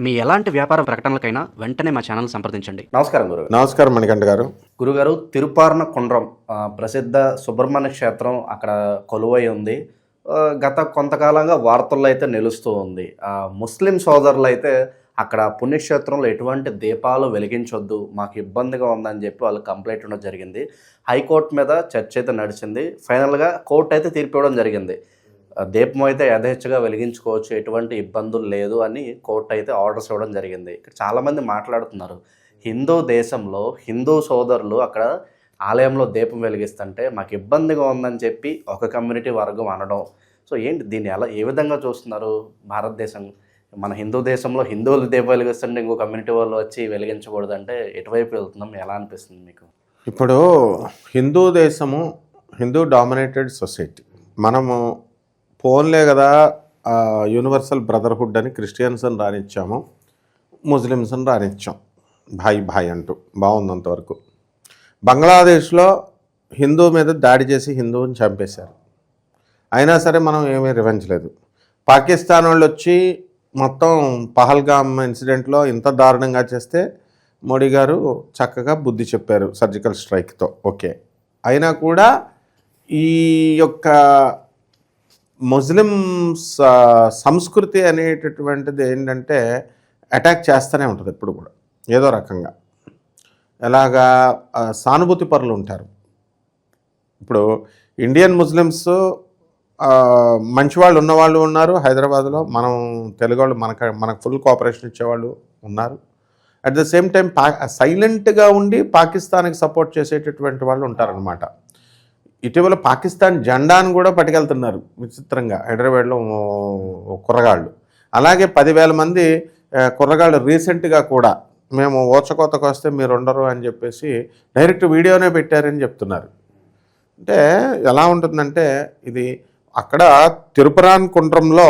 మీ ఎలాంటి వ్యాపార ప్రకటనలకైనా వెంటనే మా ఛానల్ సంప్రదించండి. నమస్కారం గురువు నమస్కారం మణికంఠ గారు. గురుగారు తిరుపార్ణ కుండ్రం ప్రసిద్ధ సుబ్రహ్మణ్య క్షేత్రం అక్కడ కొలువై ఉంది. గత కొంతకాలంగా వార్తల్లో అయితే నిలుస్తూ ఉంది. ఆ, ముస్లిం సోదరులు అయితే అక్కడ పుణ్యక్షేత్రంలో ఎటువంటి దీపాలు వెలిగించొద్దు మాకు ఇబ్బందిగా ఉందని చెప్పి వాళ్ళు కంప్లైంట్ ఇవ్వడం జరిగింది. హైకోర్టు మీద చర్చ అయితే నడిచింది. ఫైనల్గా కోర్టు అయితే తీర్పు ఇవ్వడం జరిగింది. దీపం అయితే యథేచ్ఛగా వెలిగించుకోవచ్చు ఎటువంటి ఇబ్బందులు లేదు అని కోర్టు అయితే ఆర్డర్స్ ఇవ్వడం జరిగింది. ఇక్కడ చాలామంది మాట్లాడుతున్నారు. హిందూ దేశంలో హిందూ సోదరులు అక్కడ ఆలయంలో దీపం వెలిగిస్తుంటే మాకు ఇబ్బందిగా ఉందని చెప్పి ఒక కమ్యూనిటీ వర్గం అనడం. సో ఏంటి దీన్ని ఎలా ఏ విధంగా చూస్తున్నారు భారతదేశం? మన హిందూ దేశంలో హిందువులు దీపం వెలిగిస్తుంటే ఇంకో కమ్యూనిటీ వాళ్ళు వచ్చి వెలిగించకూడదంటే ఎటువైపు వెళ్తున్నాం? ఎలా అనిపిస్తుంది మీకు? ఇప్పుడు హిందూ దేశము హిందూ డామినేటెడ్ సొసైటీ. మనము పోన్లే కదా యూనివర్సల్ బ్రదర్హుడ్ అని క్రిస్టియన్స్ని రానిచ్చాము ముస్లిమ్స్ని రానిచ్చాం. భాయ్ భాయ్ అంటూ బాగుందంతవరకు బంగ్లాదేశ్లో హిందూ మీద దాడి చేసి హిందువుని చంపేశారు. అయినా సరే మనం ఏమీ రివెంజ్ లేదు. పాకిస్తాన్ వాళ్ళు వచ్చి మొత్తం పహల్గామ్ ఇన్సిడెంట్లో ఇంత దారుణంగా చేస్తే మోడీ గారు చక్కగా బుద్ధి చెప్పారు సర్జికల్ స్ట్రైక్తో. ఓకే. అయినా కూడా ఈ యొక్క ముస్లిం సంస్కృతి అనేటటువంటిది ఏంటంటే అటాక్ చేస్తూనే ఉంటుంది ఎప్పుడు కూడా. ఏదో రకంగా. ఎలాగా సానుభూతి పరులు ఉంటారు. ఇప్పుడు ఇండియన్ ముస్లిమ్స్ మంచివాళ్ళు మంచి వాళ్ళు ఉన్నవాళ్ళు ఉన్నారు హైదరాబాద్లో. మనం తెలుగు వాళ్ళు మనకు మనకు ఫుల్ కోఆపరేషన్ ఇచ్చేవాళ్ళు ఉన్నారు. అట్ ద సేమ్ టైం పా సైలెంట్గా ఉండి పాకిస్తాన్కి సపోర్ట్ చేసేటటువంటి వాళ్ళు ఉంటారనమాట ఇటీవల పాకిస్తాన్ జెండాను కూడా పట్టుకెళ్తున్నారు విచిత్రంగా. హైదరాబాద్లో కుర్రగాళ్ళు. అలాగే పదివేల మంది కుర్రగాళ్ళు రీసెంట్గా కూడా. మేము ఓచకోతకు వస్తే మీరు ఉండరు అని చెప్పేసి డైరెక్ట్ వీడియోనే పెట్టారని చెప్తున్నారు. అంటే ఎలా ఉంటుందంటే ఇది అక్కడ తిరుపరాన్ కుండ్రంలో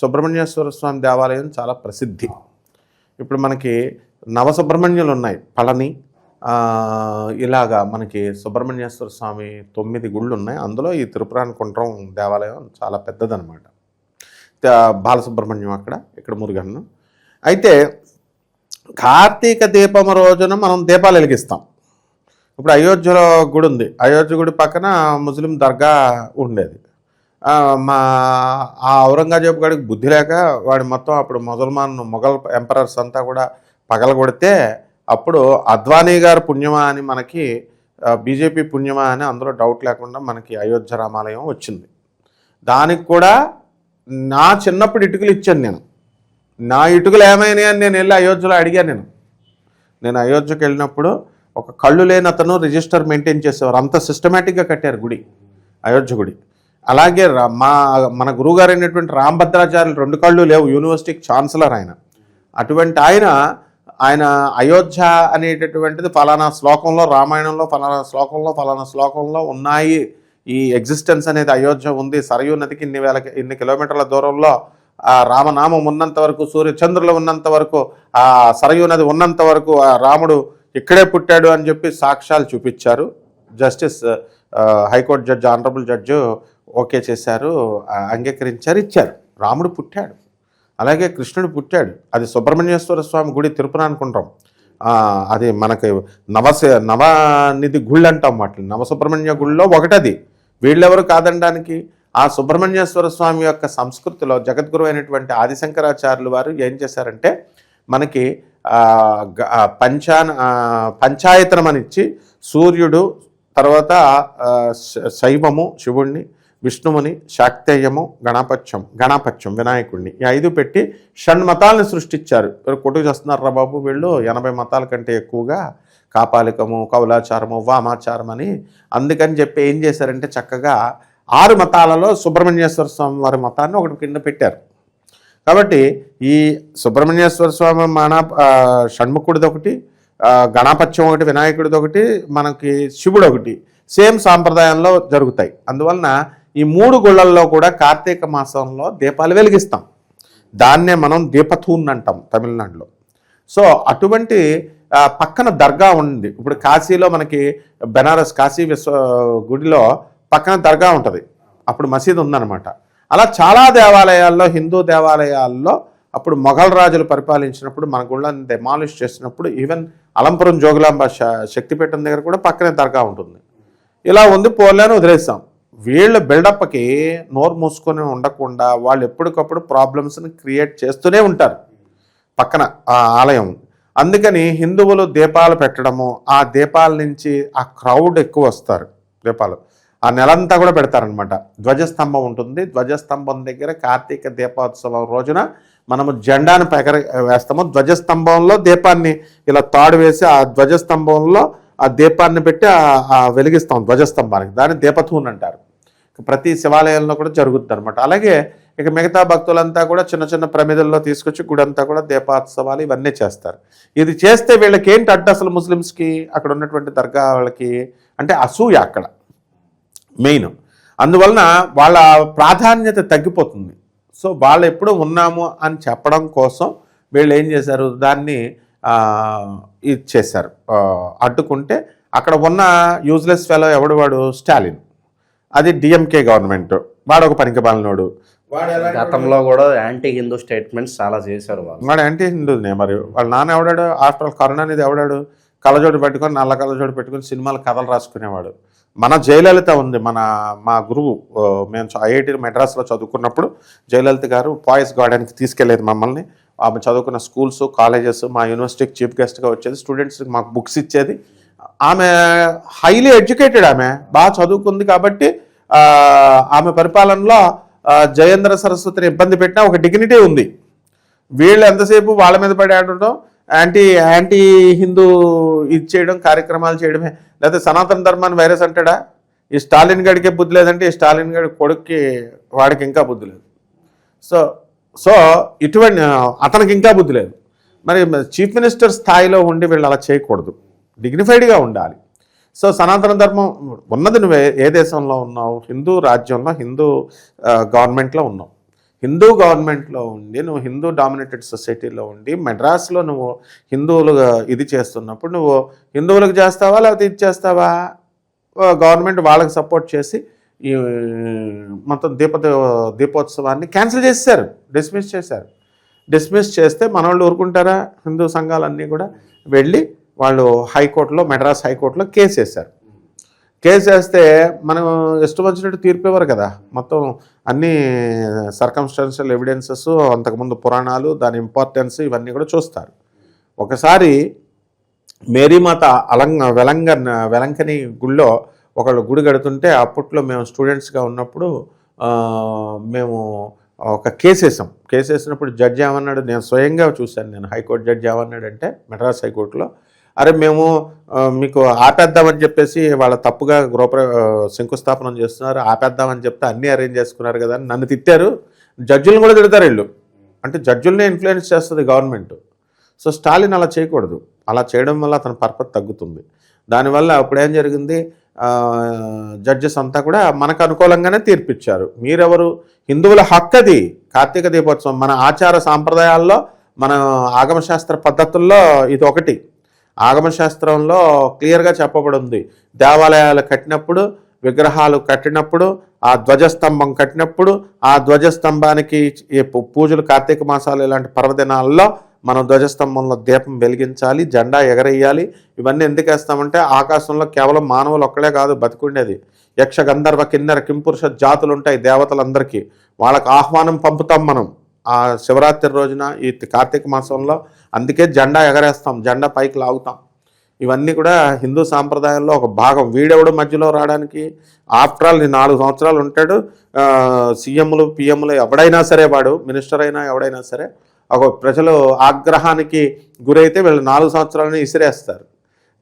సుబ్రహ్మణ్యేశ్వర స్వామి దేవాలయం చాలా ప్రసిద్ధి. ఇప్పుడు మనకి నవసుబ్రహ్మణ్యులు ఉన్నాయి పళని ఇలాగా మనకి సుబ్రహ్మణ్యేశ్వర స్వామి తొమ్మిది గుళ్ళు ఉన్నాయి అందులో ఈ తిరుపురాన్ దేవాలయం చాలా పెద్దదనమాట బాలసుబ్రహ్మణ్యం అక్కడ ఇక్కడ మురుగన్ను. అయితే కార్తీక దీపం రోజున మనం దీపాలు వెలిగిస్తాం. ఇప్పుడు అయోధ్యలో గుడి ఉంది. అయోధ్య గుడి పక్కన ముస్లిం దర్గా ఉండేది. మా ఆ ఔరంగజేబు గడికి బుద్ధి లేక వాడి మొత్తం అప్పుడు ముసల్మాన్ మొఘల్ ఎంపరర్స్ అంతా కూడా పగలగొడితే అప్పుడు అద్వానీ గారు పుణ్యమా అని మనకి బీజేపీ పుణ్యమా అని అందులో డౌట్ లేకుండా మనకి అయోధ్య రామాలయం వచ్చింది. దానికి కూడా నా చిన్నప్పుడు ఇటుకలు ఇచ్చాను నేను. నా ఇటుకలు ఏమైనాయి అని నేను వెళ్ళి అయోధ్యలో అడిగాను నేను. నేను అయోధ్యకి వెళ్ళినప్పుడు ఒక కళ్ళు లేని అతను రిజిస్టర్ మెయింటైన్ చేసేవారు. అంత సిస్టమేటిక్గా కట్టారు గుడి అయోధ్య గుడి. అలాగే రా- మా మన గురువుగారు అయినటువంటి రామభద్రాచార్యులు రెండు కళ్ళు లేవు. యూనివర్సిటీకి ఛాన్సలర్ ఆయన. అటువంటి ఆయన ఆయన అయోధ్య అనేటటువంటిది ఫలానా శ్లోకంలో రామాయణంలో ఫలానా శ్లోకంలో ఫలానా శ్లోకంలో ఉన్నాయి. ఈ ఎగ్జిస్టెన్స్ అనేది అయోధ్య ఉంది. సరయూ నదికి ఇన్ని వేల ఇన్ని కిలోమీటర్ల దూరంలో ఆ రామనామం ఉన్నంత వరకు సూర్యచంద్రులు ఉన్నంత వరకు ఆ సరయూ నది ఉన్నంత వరకు ఆ రాముడు ఇక్కడే పుట్టాడు అని చెప్పి సాక్ష్యాలు చూపించారు. Justice high court judge honourable judge okay చేశారు అంగీకరించారు ఇచ్చారు. రాముడు పుట్టాడు. అలాగే కృష్ణుడు పుట్టాడు. అది సుబ్రహ్మణ్యేశ్వర స్వామి గుడి తిరుపతి అనుకుంటాం. అది మనకి నవస నవనిధి గుళ్ళు అంటాం వాటిని. నవసుబ్రహ్మణ్య గుళ్ళో ఒకటది. వీళ్ళెవరు కాదనడానికి ఆ సుబ్రహ్మణ్యేశ్వర స్వామి యొక్క సంస్కృతిలో జగద్గురు అయినటువంటి ఆదిశంకరాచార్యులు వారు ఏం చేశారంటే మనకి పంచాన పంచాయతనం అని ఇచ్చి సూర్యుడు తర్వాత శ- శైవము శివుణ్ణి విష్ణువుని శాక్తేయము గణపత్యం గణపత్యం వినాయకుడిని ఈ ఐదు పెట్టి షణ్మతాలను సృష్టించారు. ఎవరు కొట్టుకు చేస్తున్నారా బాబు వీళ్ళు? ఎనభై మతాల కంటే ఎక్కువగా కాపాలికము కౌలాచారము వామాచారం అని అందుకని చెప్పి ఏం చేశారంటే చక్కగా ఆరు మతాలలో సుబ్రహ్మణ్యేశ్వర స్వామి వారి మతాన్ని ఒకటి కింద పెట్టారు. కాబట్టి ఈ సుబ్రహ్మణ్యేశ్వర స్వామి మన షణ్ముఖుడిది ఒకటి గణపత్యం ఒకటి వినాయకుడిది ఒకటి మనకి శివుడు ఒకటి. సేమ్ సాంప్రదాయంలో జరుగుతాయి. అందువలన ఈ మూడు గుళ్ళల్లో కూడా కార్తీక మాసంలో దీపాలు వెలిగిస్తాం. దాన్నే మనం దీపథూన్ అంటాం తమిళనాడులో. సో అటువంటి పక్కన దర్గా ఉంది. ఇప్పుడు కాశీలో మనకి బెనారస్ కాశీ విశ్వ గుడిలో పక్కన దర్గా ఉంటుంది. అప్పుడు మసీద్ ఉందన్నమాట. అలా చాలా దేవాలయాల్లో హిందూ దేవాలయాల్లో అప్పుడు మొఘల్ రాజులు పరిపాలించినప్పుడు మన గుళ్ళని డెమాలిష్ చేసినప్పుడు ఈవెన్ అలంపురం జోగులాంబ శక్తిపీఠం దగ్గర కూడా పక్కనే దర్గా ఉంటుంది. ఇలా ఉంది పోలేని వదిలేస్తాం వీళ్ళ బిల్డప్కి నోరు మూసుకొని ఉండకుండా వాళ్ళు ఎప్పటికప్పుడు ప్రాబ్లమ్స్ని క్రియేట్ చేస్తూనే ఉంటారు పక్కన ఆ ఆలయం. అందుకని హిందువులు దీపాలు పెట్టడము ఆ దీపాల నుంచి ఆ క్రౌడ్ ఎక్కువ వస్తారు దీపాలు. ఆ నెలంతా కూడా పెడతారనమాట ధ్వజస్తంభం ఉంటుంది. ధ్వజస్తంభం దగ్గర కార్తీక దీపోత్సవం రోజున మనము జెండాను పెగర వేస్తాము. ధ్వజస్తంభంలో దీపాన్ని ఇలా తాడు వేసి ఆ ధ్వజస్తంభంలో ఆ దీపాన్ని పెట్టి ఆ- వెలిగిస్తాం ధ్వజస్తంభానికి. దాన్ని దీపథూన్ అంటారు. ప్రతి శివాలయంలో కూడా జరుగుతుంది అనమాట అలాగే ఇక మిగతా భక్తులంతా కూడా చిన్న చిన్న ప్రమిదల్లో తీసుకొచ్చి గుడంతా అంతా కూడా దీపోత్సవాలు ఇవన్నీ చేస్తారు. ఇది చేస్తే వీళ్ళకి ఏంటి అడ్డు అసలు ముస్లిమ్స్కి? అక్కడ ఉన్నటువంటి దర్గా వాళ్ళకి అంటే అసూయ అక్కడ. మెయిన్. అందువలన వాళ్ళ ప్రాధాన్యత తగ్గిపోతుంది. సో వాళ్ళు ఎప్పుడు ఉన్నాము అని చెప్పడం కోసం వీళ్ళు ఏం చేశారు? దాన్ని ఇచ్చేశారు ఇది చేశారు. అడ్డుకుంటే అక్కడ ఉన్న యూజ్లెస్ ఫెలో ఎవడు వాడు? స్టాలిన్. అది డిఎంకే గవర్నమెంట్ వాడు ఒక పనికి పాలనోడు వాడు ఎలా గతంలో కూడా యాంటీ హిందూ స్టేట్మెంట్స్ చాలా చేశారు వాళ్ళు. వాడు అంటే హిందూనే మరి. వాళ్ళ నాన్న ఎవడాడు? ఆఫ్టర్ ఆల్ కరుణ అనేది ఎవడాడు? కళ్ళజోడు పెట్టుకొని నల్ల కళ్ళజోడు పెట్టుకొని సినిమాలు కథలు రాసుకునేవాడు. మన జయలలిత ఉంది. మన మా గురువు మేము ఐఐటి మెడ్రాస్లో చదువుకున్నప్పుడు జయలలిత గారు బాయ్స్ గార్డెన్కి తీసుకెళ్ళేది మమ్మల్ని. ఆమె చదువుకున్న స్కూల్స్ కాలేజెస్ మా యూనివర్సిటీకి చీఫ్ గెస్ట్గా వచ్చేది. స్టూడెంట్స్కి మాకు బుక్స్ ఇచ్చేది. ఆమె హైలీ ఎడ్యుకేటెడ్ ఆమె. బాగా చదువుకుంది కాబట్టి ఆమె పరిపాలనలో జయేంద్ర సరస్వతిని ఇబ్బంది పెట్టినా ఒక డిగ్నిటీ ఉంది. వీళ్ళు ఎంతసేపు వాళ్ళ మీద పడి ఆడటం యాంటీ యాంటీ హిందూ ఇది చేయడం కార్యక్రమాలు చేయడమే. లేకపోతే సనాతన ధర్మాన్ని వైరస్ అంటాడా? ఈ స్టాలిన్ గడికే బుద్ధి లేదంటే ఈ స్టాలిన్ గడి కొడుక్కి వాడికి ఇంకా బుద్ధి లేదు. సో సో ఇటువంటి అతనికి ఇంకా బుద్ధి లేదు. మరి చీఫ్ మినిస్టర్ స్థాయిలో ఉండి వీళ్ళు అలా చేయకూడదు. డిగ్నిఫైడ్గా ఉండాలి. సో సనాతన ధర్మం ఉన్నది నువ్వు ఏ- దేశంలో ఉన్నావు? హిందూ రాజ్యంలో హిందూ గవర్నమెంట్లో ఉన్నావు. హిందూ గవర్నమెంట్లో ఉండి నువ్వు హిందూ డామినేటెడ్ సొసైటీలో ఉండి మెడ్రాస్లో నువ్వు హిందువులుగా ఇది చేస్తున్నప్పుడు నువ్వు హిందువులకు చేస్తావా లేకపోతే ఇది చేస్తావా? గవర్నమెంట్ వాళ్ళకి సపోర్ట్ చేసి ఈ మొత్తం దీప దీపోత్సవాన్ని క్యాన్సిల్ చేశారు డిస్మిస్ చేశారు. డిస్మిస్ చేస్తే మనోళ్ళు ఊరుకుంటారా? హిందూ సంఘాలన్నీ కూడా వెళ్ళి వాళ్ళు హైకోర్టులో మెడ్రాస్ హైకోర్టులో కేసు వేశారు. కేసు వేస్తే మనం ఇష్టం వచ్చినట్టు తీర్పు ఇవ్వరు కదా. మొత్తం అన్ని సర్కంస్టాన్షియల్ ఎవిడెన్సెస్ అంతకుముందు పురాణాలు దాని ఇంపార్టెన్స్ ఇవన్నీ కూడా చూస్తారు. ఒకసారి మేరీమాత అలంగ వెలంగ వెలంకని గుళ్ళో ఒకళ్ళు గుడి కడుతుంటే అప్పట్లో మేము స్టూడెంట్స్గా ఉన్నప్పుడు మేము ఒక కేసు వేసాం. కేసు వేసినప్పుడు జడ్జి ఏమన్నాడు నేను స్వయంగా చూశాను నేను హైకోర్టు జడ్జి ఏమన్నాడంటే మెడ్రాస్ హైకోర్టులో అరే మేము మీకు ఆపేద్దామని చెప్పేసి వాళ్ళ తప్పుగా గృహప్ర ఆ, శంకుస్థాపనం చేస్తున్నారు ఆపేద్దామని చెప్తే అన్నీ అరేంజ్ చేసుకున్నారు కదా అని నన్ను తిట్టారు. జడ్జిలను కూడా తిడతారు వీళ్ళు. అంటే జడ్జుల్నే ఇన్ఫ్లుయెన్స్ చేస్తుంది గవర్నమెంట్. సో స్టాలిన్ అలా చేయకూడదు. అలా చేయడం వల్ల అతని పర్పత్ తగ్గుతుంది. దానివల్ల అప్పుడు ఏం జరిగింది? జడ్జెస్ అంతా కూడా మనకు అనుకూలంగానే తీర్పిచ్చారు. మీరెవరు? హిందువుల హక్కు అది. కార్తీక దీపోత్సవం మన ఆచార సాంప్రదాయాల్లో మన ఆగమశాస్త్ర పద్ధతుల్లో ఇది ఒకటి. ఆగమశాస్త్రంలో క్లియర్గా చెప్పబడింది. దేవాలయాలు కట్టినప్పుడు విగ్రహాలు కట్టినప్పుడు ఆ ధ్వజస్తంభం కట్టినప్పుడు ఆ ధ్వజస్తంభానికి పూజలు కార్తీక మాసాలు ఇలాంటి పర్వదినాల్లో మనం ధ్వజస్తంభంలో దీపం వెలిగించాలి జెండా ఎగరేయాలి. ఇవన్నీ ఎందుకు వేస్తామంటే ఆకాశంలో కేవలం మానవులు ఒక్కడే కాదు బతికుండేది. యక్ష గంధర్వ కిన్నెర కింపురుష జాతులు ఉంటాయి దేవతలందరికీ. వాళ్ళకి ఆహ్వానం పంపుతాం మనం. ఆ శివరాత్రి రోజున ఈ కార్తీక మాసంలో అందుకే జెండా ఎగరేస్తాం జెండా పైకి లాగుతాం. ఇవన్నీ కూడా హిందూ సాంప్రదాయంలో ఒక భాగం. వీడెవడు మధ్యలో రావడానికి? ఆఫ్టర్ ఆల్ నాలుగు సంవత్సరాలు ఉంటాడు. సీఎంలు పిఎంలు ఎవడైనా సరే వాడు మినిస్టర్ అయినా ఎవడైనా సరే ఒక ప్రజలు ఆగ్రహానికి గురైతే వీళ్ళు నాలుగు సంవత్సరాలని ఇసిరేస్తారు.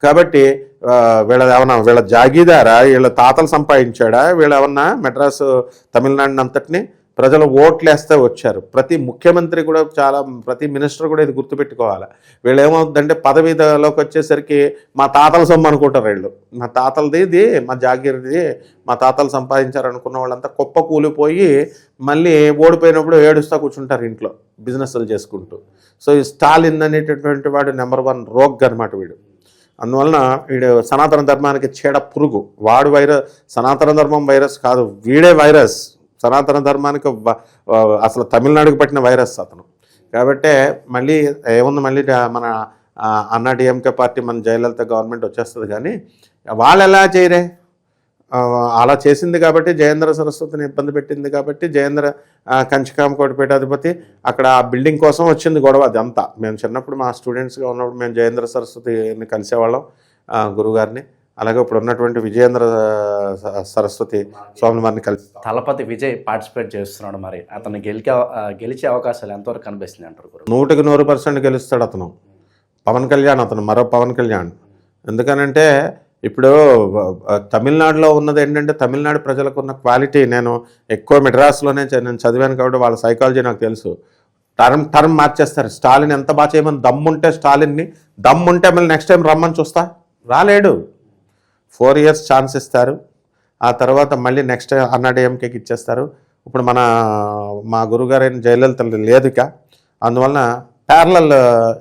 కాబట్టి వీళ్ళ ఏమన్నా వీళ్ళ జాగీదారా వీళ్ళ తాతలు సంపాదించాడా? వీళ్ళు ఏమన్నా మెడ్రాసు తమిళనాడు అంతటిని ప్రజలు ఓట్లు వేస్తే వచ్చారు. ప్రతి ముఖ్యమంత్రి కూడా చాలా ప్రతి మినిస్టర్ కూడా ఇది గుర్తుపెట్టుకోవాలి. వీళ్ళు ఏమవుతుందంటే పదవిలోకి వచ్చేసరికి మా తాతల సొమ్ము అనుకుంటారు వీళ్ళు. మా తాతలది ఇది మా జాగీర్ది మా తాతలు సంపాదించారు అనుకున్న వాళ్ళంతా కుప్ప కూలిపోయి మళ్ళీ ఓడిపోయినప్పుడు ఏడుస్తా కూర్చుంటారు ఇంట్లో బిజినెస్లు చేసుకుంటూ. సో ఈ స్టాలిన్ అనేటటువంటి వాడు నెంబర్ వన్ రోగ్ అనమాట వీడు. అందువలన వీడు సనాతన ధర్మానికి చీడ పురుగు. వాడు వైరస్ సనాతన ధర్మం వైరస్ కాదు వీడే వైరస్. సనాతన ధర్మానికి అసలు తమిళనాడుకి పట్టిన వైరస్ అతను. కాబట్టి మళ్ళీ ఏముంది మళ్ళీ మన అన్నా డిఎంకే పార్టీ మన జయలలిత గవర్నమెంట్ వచ్చేస్తుంది కానీ వాళ్ళు ఎలా చేయరే? అలా చేసింది కాబట్టి జయేంద్ర సరస్వతిని ఇబ్బంది పెట్టింది కాబట్టి జయేంద్ర ఆ, కోటిపేట అధిపతి అక్కడ ఆ బిల్డింగ్ కోసం వచ్చింది గొడవ అదంతా. మేము చిన్నప్పుడు మా స్టూడెంట్స్గా ఉన్నప్పుడు మేము జయేంద్ర సరస్వతిని కలిసేవాళ్ళం గురువుగారిని. అలాగే ఇప్పుడు ఉన్నటువంటి విజయేంద్ర సరస్వతి స్వామి వారిని కలిసి తలపతి విజయ్ పార్టిసిపేట్ చేస్తున్నాడు మరి. అతను గెలికే ఆ, గెలిచే అవకాశాలు ఎంతవరకు కనిపిస్తుంది అంటారు గురు? నూటికి నూరు పర్సెంట్ గెలుస్తాడు అతను. పవన్ కళ్యాణ్ అతను మరో పవన్ కళ్యాణ్. ఎందుకనంటే ఇప్పుడు తమిళనాడులో ఉన్నది ఏంటంటే తమిళనాడు ప్రజలకు ఉన్న క్వాలిటీ నేను ఎక్కువ మెడ్రాస్లోనే నేను చదివాను కాబట్టి వాళ్ళ సైకాలజీ నాకు తెలుసు. టర్మ్ టర్మ్ మార్చేస్తారు. స్టాలిన్ ఎంత బాగా చేయమని దమ్ముంటే స్టాలిన్ని దమ్ముంటే మళ్ళీ నెక్స్ట్ టైం రమ్మని చూస్తా? రాలేడు. ఫోర్ ఇయర్స్ ఛాన్స్ ఇస్తారు. ఆ తర్వాత మళ్ళీ నెక్స్ట్ అన్నాడీఎంకేకి ఇచ్చేస్తారు. ఇప్పుడు మన మా గురుగారైన జయలలిత లేదు ఇక. అందువలన ప్యారలల్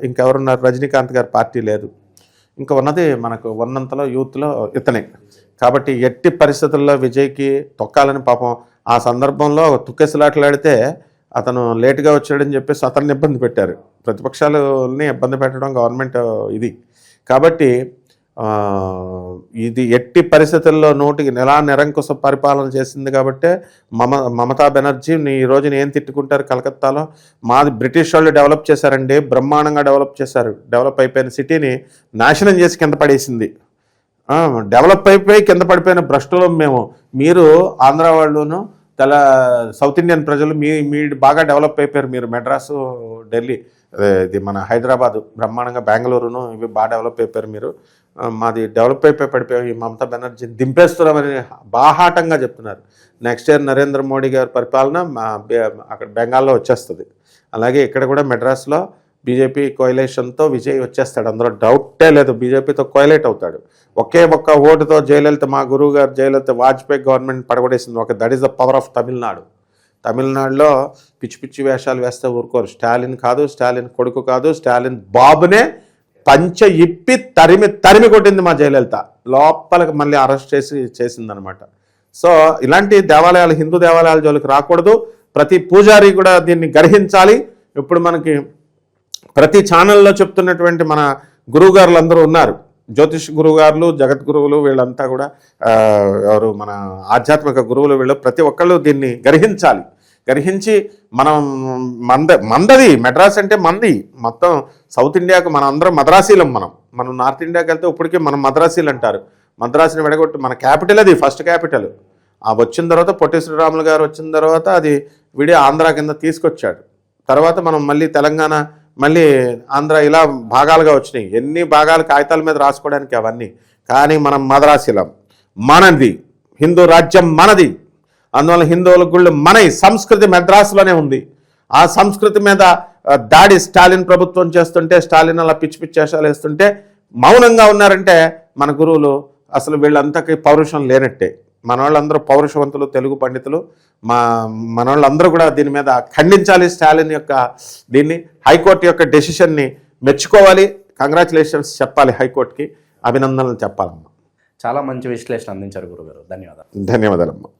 ఇంకెవరున్నారు? రజనీకాంత్ గారి పార్టీ లేదు. ఇంకా ఉన్నది మనకు ఉన్నంతలో యూత్లో ఇతనే. కాబట్టి ఎట్టి పరిస్థితుల్లో విజయ్కి తొక్కాలని పాపం ఆ సందర్భంలో తుక్కెసలాట్లాడితే అతను లేటుగా వచ్చాడని చెప్పేసి అతన్ని ఇబ్బంది పెట్టారు. ప్రతిపక్షాలని ఇబ్బంది పెట్టడం గవర్నమెంట్ ఇది. కాబట్టి ఇది ఎట్టి పరిస్థితుల్లో నోటికి నెలా నిరంకుశ పరిపాలన చేసింది కాబట్టే మమ మమతా బెనర్జీ నీ ఈ రోజున ఏం తిట్టుకుంటారు కలకత్తాలో? మాది బ్రిటిష్ వాళ్ళు డెవలప్ చేశారండి బ్రహ్మాండంగా డెవలప్ చేశారు. డెవలప్ అయిపోయిన సిటీని నాశనం చేసి కింద పడేసింది. డెవలప్ అయిపోయి కింద పడిపోయిన భ్రష్టులం మేము. మీరు ఆంధ్ర వాళ్ళును తెల సౌత్ ఇండియన్ ప్రజలు మీ మీ బాగా డెవలప్ అయిపోయారు మీరు. మెడ్రాసు ఢిల్లీ ఇది మన హైదరాబాదు బ్రహ్మాండంగా బెంగళూరును ఇవి బాగా డెవలప్ అయిపోయారు మీరు. మాది డెవలప్ అయిపోయి పడిపోయాం. ఈ మమతా బెనర్జీని దింపేస్తున్నామని బాహాటంగా చెప్తున్నారు. నెక్స్ట్ ఇయర్ నరేంద్ర మోడీ గారి పరిపాలన మా బె- అక్కడ బెంగాల్లో వచ్చేస్తుంది. అలాగే ఇక్కడ కూడా మెడ్రాస్లో బీజేపీ కోయలేషన్తో విజయ్ వచ్చేస్తాడు. అందులో డౌటే లేదు. బీజేపీతో కోయలేట్ అవుతాడు. ఒకే ఒక్క ఓటుతో జయలలిత మా గురువు గారు జయలలిత వాజ్పేయి గవర్నమెంట్ పడగొడేసింది ఒక that is the power of Tamil Nadu తమిళనాడులో పిచ్చి పిచ్చి వేషాలు వేస్తే ఊరుకోరు. స్టాలిన్ కాదు స్టాలిన్ కొడుకు కాదు స్టాలిన్ బాబునే పంచ ఇప్పి తరిమి తరిమి కొట్టింది మా జయలలిత. లోపలికి మళ్ళీ అరెస్ట్ చేసి చేసిందనమాట సో ఇలాంటి దేవాలయాలు హిందూ దేవాలయాల జోలికి రాకూడదు. ప్రతి పూజారి కూడా దీన్ని గ్రహించాలి. ఇప్పుడు మనకి ప్రతి ఛానల్లో చెప్తున్నటువంటి మన గురువుగారులు అందరూ ఉన్నారు. జ్యోతిష్ గురువుగారులు జగద్గురువులు వీళ్ళంతా కూడా ఎవరు మన ఆధ్యాత్మిక గురువులు వీళ్ళు ప్రతి ఒక్కళ్ళు దీన్ని గ్రహించాలి. గ్రహించి మనం మంద మందది మెడ్రాస్ అంటే మంది. మొత్తం సౌత్ ఇండియాకు మన అందరం మద్రాసీలం మనం. మనం నార్త్ ఇండియాకి వెళ్తే ఇప్పటికీ మనం మద్రాసీలు అంటారు. మద్రాసుని విడగొట్టి మన క్యాపిటల్ అది ఫస్ట్ క్యాపిటల్. ఆ వచ్చిన తర్వాత పొట్టి శ్రీరాములు గారు వచ్చిన తర్వాత అది విడి ఆంధ్ర కింద తీసుకొచ్చాడు. తర్వాత మనం మళ్ళీ తెలంగాణ మళ్ళీ ఆంధ్ర ఇలా భాగాలుగా వచ్చినాయి. ఎన్ని భాగాలు కాగితాల మీద రాసుకోవడానికి అవన్నీ. కానీ మనం మద్రాసిలం. మనది. హిందూ రాజ్యం మనది. అందువల్ల హిందువుల గుళ్ళు మనయి సంస్కృతి మెడ్రాస్లోనే ఉంది. ఆ సంస్కృతి మీద దాడి స్టాలిన్ ప్రభుత్వం చేస్తుంటే స్టాలిన్ అలా పిచ్చి పిచ్చి వేషాలు వేస్తుంటే మౌనంగా ఉన్నారంటే మన గురువులు అసలు వీళ్ళంతకి పౌరుషం లేనట్టే. మన వాళ్ళందరూ పౌరుషవంతులు తెలుగు పండితులు. మా మన వాళ్ళందరూ కూడా దీని మీద ఖండించాలి స్టాలిన్ యొక్క దీన్ని హైకోర్టు యొక్క డెసిషన్ని మెచ్చుకోవాలి. కంగ్రాచులేషన్స్ చెప్పాలి హైకోర్టుకి. అభినందనలు చెప్పాలమ్మా. చాలా మంచి విశ్లేషణ అందించారు గురుగారు. ధన్యవాదాలు. ధన్యవాదాలమ్మా.